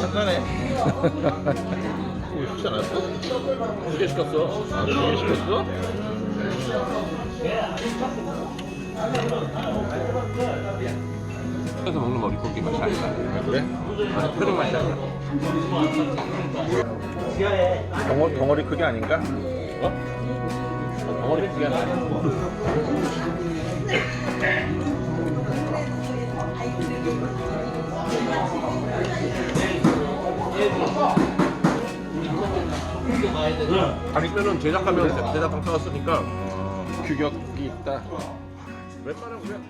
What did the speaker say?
착하네. 이거 쉽지 않았어? 두개 시켰어. 아, 두개 시켰어? 그래서 먹는 머리고기 맛이 아니다. 그래? 아니, 표정 맛이 아니다. 덩어, 덩어리 크기 아닌가? 어? 덩어리 크기 아니야? 아니면은 제작하면 제작 방사가 쓰니까 규격이 있다. 웬만하면 그냥